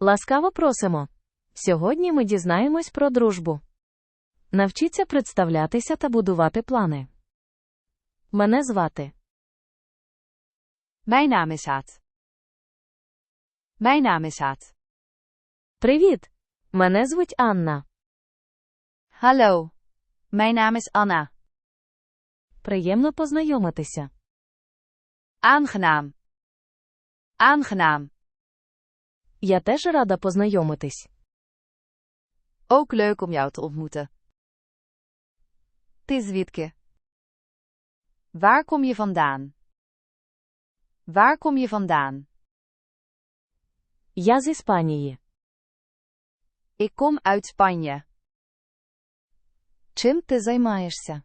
Ласкаво просимо. Сьогодні ми дізнаємось про дружбу. Навчіться представлятися та будувати плани. Мене звати. Mijn naam is Haat. Mijn naam is Haat. Привіт! Мене звуть Анна. Hallo. Mijn naam is Anna. Приємно познайомитися. Aangenaam. Aangenaam. Я теж рада познайомитись. Ook leuk om jou te ontmoeten. Ти звідки? Waar kom je vandaan? Waar kom je vandaan? Я з Іспанії. Ik kom uit Spanje. Чим ти займаєшся?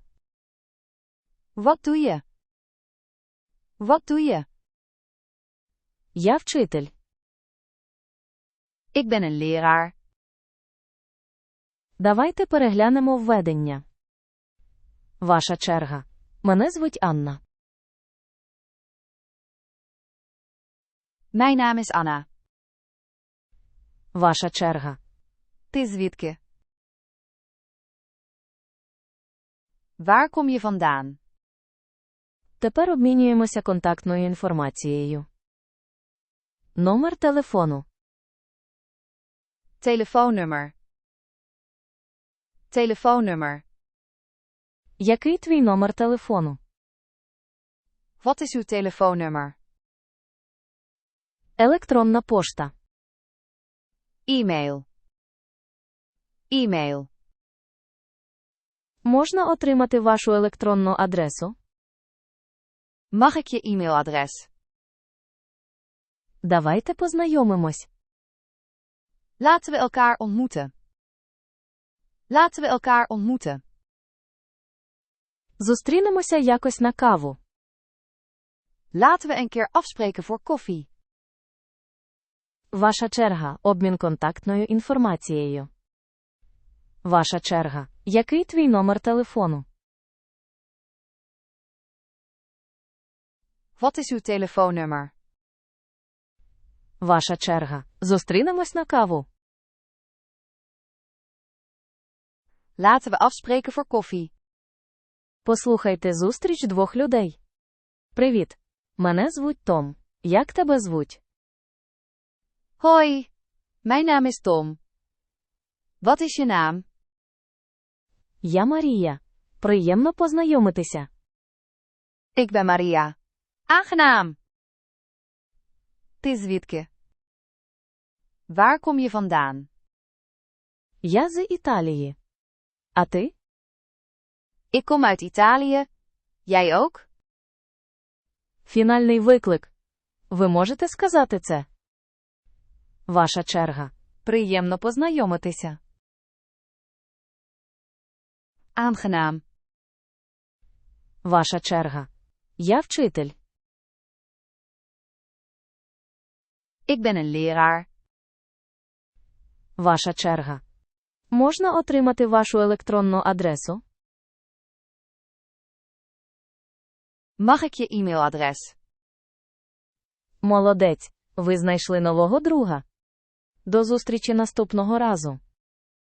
Wat doe je? Wat doe je? Я вчитель. Ik ben een leraar. Давайте переглянемо введення. Ваша черга. Мене звуть Анна. Mijn naam is Anna. Ваша черга. Ти звідки? Waar kom je vandaan? Тепер обмінюємося контактною інформацією. Номер телефону. Telefoonnummer. Telefoonnummer. Який твій номер телефону? Wat is uw telefoonnummer? Електронна пошта. E-mail. E-mail. Можна отримати вашу електронну адресу? Mag ik je e-mailadres? Давайте познайомимось. Laten we elkaar ontmoeten. Laten we elkaar ontmoeten. Зустрінемося якось на каву. Laten we een keer afspreken voor koffie. Ваша черга. Обмін контактною інформацією. Ваша черга. Який твій номер телефону? Wat is uw telefoonnummer? Ваша черга. Зустрінемось на каву. Laten we afspreken voor koffie. Послухайте зустріч двох людей. Привіт. Мене звуть Том. Як тебе звуть? Hoi. Mijn naam is Tom. Wat is je naam? Я Марія. Приємно познайомитися. Ik ben Maria. Aangenaam. Ти звідки? Waar kom je vandaan? Я з Італії. А ти? Ik kom uit Italië. Jij ook? Фінальний виклик. Ви можете сказати це? Ваша черга. Приємно познайомитися. Aangenaam. Ваша черга. Я вчитель. Ik ben een leraar. Ваша черга. Можна отримати вашу електронну адресу? Mag ik je e-mailadres? Молодець. Ви знайшли нового друга. До зустрічі наступного разу.